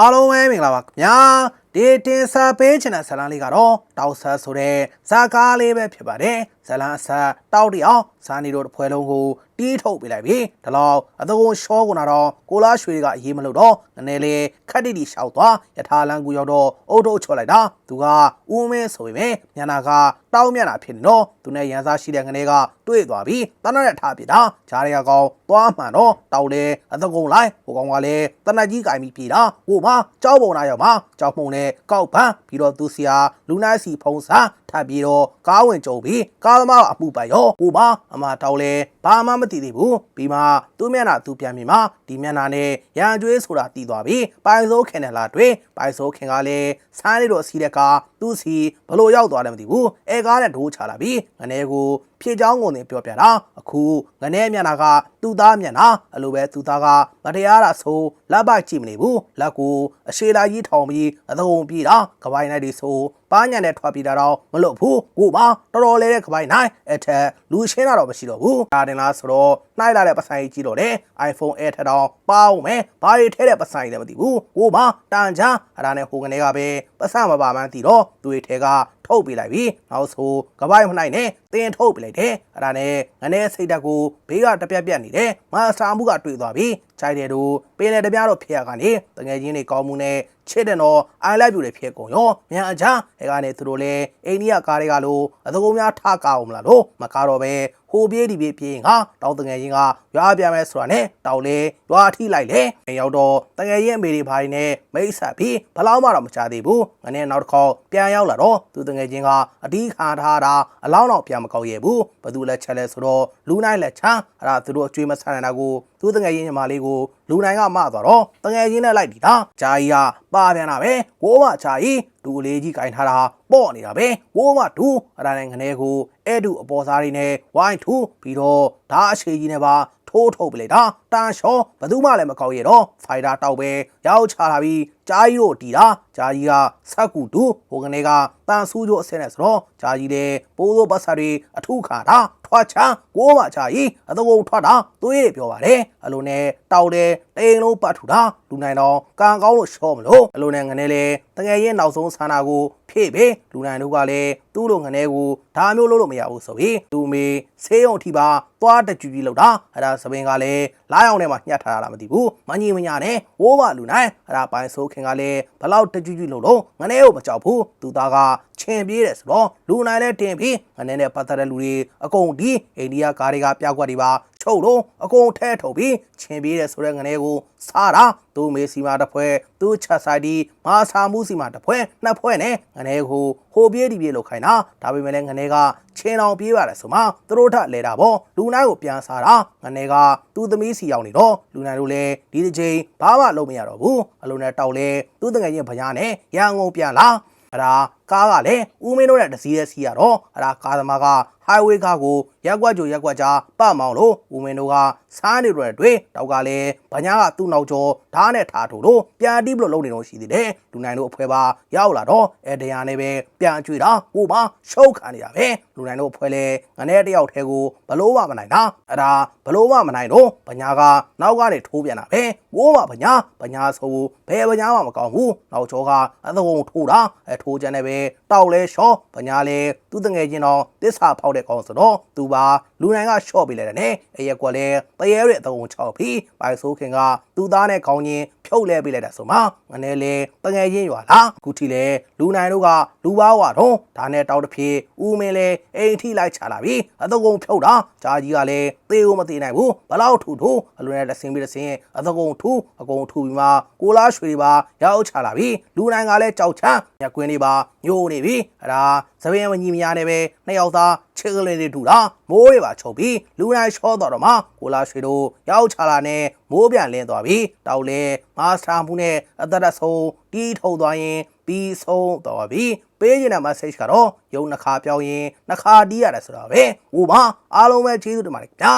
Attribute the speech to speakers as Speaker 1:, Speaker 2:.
Speaker 1: အားလုံးပဲမင်္ဂလာပါခင်ဗျာဒီတင်ဆက်ပေးချင်တဲ့ဇာတ်လမ်းလေးကတော့တောက်ဆတ်ဆိုတဲ့ဇာကားလေးပဲဖြစ်ပါတယ်ဇာတ်လမ်းအဆက်တောက်တအောင်ဇာနီတို့တစ်ဖွဲလုံးကို တီးထုတ်ပေးလိုက်ပြီဒါလောက်အတကုံရှောကုန်တာတော့ကိုလားရွှေကအရေးမလို့တော့နည်းနည်းလေးခက်တိတိရှောက်သွားယထာလန်းကူရောက်တော့အုတ်ထုတ်ချော်လိုက်တာသူကဦးမင်းဆိုပေမဲ့ညနာကတောင်းမျက်နှာဖြစ်နေတော့သူနဲ့ရန်စားရှိတဲ့ငနေကတွေ့သွားပြီတနက်နဲ့ထားပြတာဂျားရရကောင်သွားမှန်တော့တောက်လေအတကုံလိုက်ဟိုကောင်ကလည်းတနက်ကြီးကင်ပြီးပြေတာဟိုမှာကြောက်ပုံနာရောက်မှာကြောက်မှုန်နဲ့ကောက်ပန်းပြီးတော့သူစီယာလူနိုင်စီဖုံးစားထပ်ပြီးတော့ကားဝင်ကြုံပြီးကားသမားအမှုပိုင်ရောဟိုမှာအမတောက်လေဘာမှမသိသေးဘူးပြီးမှသူ့မျက်နှာသူပြန်ပြီးမှဒီမျက်နှာနဲ့ရန်ကျွေးဆိုတာတည်သွားပြီပိုင်စိုးခင်နဲ့လာတွေ့ပိုင်စိုးခင်ကလည်းစားနေတော့စီးတဲ့ကားသူ့စီဘလို့ရောက်သွားတယ်မသိဘူးအဲကားနဲ့ဒိုးချလာပြီးငနေကိုဖြေချောင်းကုန်နေပြောပြတာအခုငနေမျက်နှာကသူ့သားမျက်နှာအဲ့လိုပဲသူ့သားကမတရားတာဆိုလက်ပိုက်ကြည့်မနေဘူးလက်ကိုအရှိလာကြီးထောင်ပြီးအသုံးပြေးတာကပိုင်းနိုင်ဒီဆိုပါညံနဲ့ထွက်ပြေးတာတော့မလွတ်ဘူးကိုပါတော်တော်လေးတဲ့ကပိုင်းနိုင်အထက်လူရှင်းတာတော့မရှိတော့ဘူးဒါတင်လားဆိုတော့ နှိုက်လာတဲ့ပဆိုင်ကြီးတော့တယ် iPhone Air ထက်တော့ပေါအောင်မယ်ဘာတွေထဲတဲ့ပဆိုင်လည်းမသိဘူးကိုပါတန်ချာအဲ့ဒါနဲ့ဟိုကနေကပဲပစမပါမှန်းသိတော့သူတွေထဲက ထုတ်ပေးလိုက်ပြီနောက်ဆိုကပိုင်းမနိုင်နဲ့တင်းထုတ်ပေးလိုက်တယ်အဲ့ဒါနဲ့ငနေစိတ်တက်ကိုဘေးကတပြက်ပြက်နေတယ်မဆာမှုကတွေ့သွားပြီခြိုက်တယ်တို့ပင်လေတပြားတော့ဖျက်ကနေတငယ်ချင်းတွေကောင်းမှုနဲ့ချစ်တဲ့တော့ I love you တွေဖြစ်ကုန်ရောမြန်အချာအဲကနေသူတို့လည်းအိန္ဒိယကားတွေကလို့အသကုံများထကာအောင်မလားလို့မကားတော့ပဲဟိုပြေးဒီပြေးပြေးငါတောင်းတငယ်ချင်းကရွာပြမယ်ဆိုတာနဲ့တောင်းလေရွာထိလိုက်လေအဲရောက်တော့တငယ်ချင်းအမေတွေဘာတွေနဲ့မိတ်ဆက်ပြီးဘလောက်မှတော့မချသေးဘူးငနဲ့နောက်တစ်ခေါက်ပြန်ရောက်လာတော့သူတငယ်ချင်းကအတီးခါထားတာအလောင်းတော့ပြန်မကောက်ရဘူးဘသူလက်ချက်လဲဆိုတော့လူနိုင်လက်ချမ်းအဲ့ဒါသူတို့အကျွေးမဆန်နေတာကိုသူတငယ်ချင်းညီမလေးကိုလူနိုင်ကမသွားတော့တငယ်ချင်းနဲ့လိုက်ဒီတာဂျာကြီးကပါပြန်တာပဲကိုမဂျာကြီးဒူလေးကြီးကင်ထားတာပေါ့နေတာပဲကိုမဒူအဲ့ဒါနဲ့ငနေကိုအဲ့ဒူအပေါ်စားတွေနဲ့ဝိုင်းထူပြီးတော့ဓာအရှိကြီးနဲ့ပါ ထိုးထုတ်ပလိုက်တာတန်လျှောဘသူမှလည်းမကောက်ရတော့ဖိုင်တာတောက်ပဲရောက်ချလာပြီးဂျာကြီးတို့တီတာဂျာကြီးကဆက်ကူတူဟိုကနေကတန်ဆူးကျိုးအစင်းနဲ့ဆိုတော့ဂျာကြီးလည်းပိုးသောပတ်စာတွေအထုခါတာ ထွက်ချမ်းကိုမဂျာကြီးအတကုံထွက်တာသွေးတွေပြောပါတယ်အလိုနဲ့တောက်တယ်တိန်လုံးပတ်ထူတာလူနိုင်တော့ကံကောင်းလို့ရှော့မလို့အလိုနဲ့ငနေလေတငယ်ရင်နောက်ဆုံးဆန္ဒကိုဖြည့်ပေးလူနိုင်တို့ကလည်းသူ့လိုငနေကိုဒါမျိုးလုပ်လို့မရဘူးဆိုပြီးသူမေဆေးရုံထိပါသွားတကြူကြီးလောက်တာအဲ့ဒါသပင်ကလည်းလာရောက်ထဲမှာညှက်ထားတာလားမသိဘူးမငြိမညာနဲ့ဝိုးမလူနိုင်အဲ့ဒါပိုင်ဆိုးခင်ကလည်းဘလောက်တကြူကြီးလို့လို့ငနေကိုမကြောက်ဘူးသူသားကချင်ပြေးတယ်ဆိုတော့လူနိုင်လည်းတင်ပြီးငနေနဲ့ပတ်သက်တဲ့လူတွေအကုန်ဒီအိန္ဒိယကားတွေကပြောက်ကွက်တွေပါချုပ်တော့အကုန်ထဲထုတ်ပြီးချင်ပြေးတယ်ဆိုတဲ့ငနေကိုစားတာသူမေစီမာတစ်ဖွဲသူချက်ဆိုင်ဒီမာစာမှုစီမာတစ်ဖွဲနှစ်ဖွဲနဲ့ငနေကိုဟိုပြေးဒီပြေးလို့ခိုင်းတာဒါပေမဲ့လည်းငနေကချင်းအောင်ပြေးပါတယ်ဆိုမှသူတို့ထလဲတာပေါ့လူနိုင်ကိုပြန်စားတာငနေကသူ့သမီးစီရောက်နေတော့လူနိုင်တို့လည်းဒီတစ်ချိန်ဘာမှလုပ်မရတော့ဘူးအလုံးနဲ့တောက်လဲသူ့တငယ်ချင်းဗညာနဲ့ရန်ကုန်ပြန်လာအဲ့ဒါ ကားကလည်းဦးမင်းတို့နဲ့တစည်းတည်းစီးရတော့အဲ့ဒါကားသမားက highway ကားကိုရက်ကွက်ကြိုရက်ကွက်ကြားပတ်မောင်လို့ဦးမင်းတို့ကစားနေတော့တွေ့တောက်ကလည်းဗညာကသူ့နောက်ကျော်ဓာတ်နဲ့ထားထို့လို့ပြန်တီးဘလို့လုံနေတော့ရှိသေးတယ်လူနိုင်တို့အဖွဲပါရောက်လာတော့အဲတရားနဲ့ပဲပြန်ကြွေတာဟိုပါရှုပ်ခံနေတာပဲလူနိုင်တို့အဖွဲလဲငနဲ့တယောက်ထဲကိုဘလို့မှမနိုင်တာအဲ့ဒါဘလို့မှမနိုင်တော့ဗညာကနောက်ကနေထိုးပြန်တာပဲဝိုးမှဗညာဗညာဆိုဘယ်ဗညာမှမကောင်းဘူးနောက်ကျော်ကအသကုံထိုးတာအဲထိုးကြတဲ့ပဲတောက်လဲရှော့ဗညာလဲသူ့တငယ်ချင်းတော့တစ္ဆာဖောက်တဲ့ကောင်ဆိုတော့သူပါလူနိုင်ကရှော့ပေးလိုက်တယ်နဲ့အဲရက်ကွက်လဲတရေရဲ့အသကုံချောက်ပြီးပိုင်ဆိုးခင်ကသူ့သားနဲ့ခေါင်းချင်း ဖြုတ်လဲပေးလိုက်တာဆိုမှငနဲ့လဲတငယ်ချင်းရွာလားအခုထိလဲလူနိုင်တို့ကလူပါဝါတော့ဒါနဲ့တောက်တစ်ပြေဦးမင်းလဲအိမ်ထိလိုက်ချလာပြီးအသကုံဖြုတ်တာဂျာကြီးကလည်းသေကိုမသေးနိုင်ဘူးဘလောက်ထူထူအလွန်နဲ့တဆင်းပြီးတဆင်းအသကုံထူအကုန်ထူပြီးမှကိုလားရွှေပါရောက်ချလာပြီးလူနိုင်ကလည်းကြောက်ချမ်းညကွင်းလေးပါညိုနေပြီအဲ့ဒါသပင်းမညီမညာနဲ့ပဲနှစ်ယောက်သားချစ်ကလေးတွေထူတာမိုးတွေပါချုပ်ပြီးလူနိုင်ချောတော့တော့မှကိုလားရွှေတို့ရောက်ချလာနဲ့မိုးပြန်လင်းသွားပြီးတောက်လဲမာစတာမှုနဲ့အသက်အဆုံးတီးထုတ်သွားရင်ပြီးဆုံးသွားပြီပေးချင်တဲ့ message ကတော့ယုံနှခါပြောင်းရင်နှခါတီးရတယ်ဆိုတော့ပဲဟိုပါအားလုံးပဲကျေးဇူးတင်ပါတယ်ခင်ဗျာ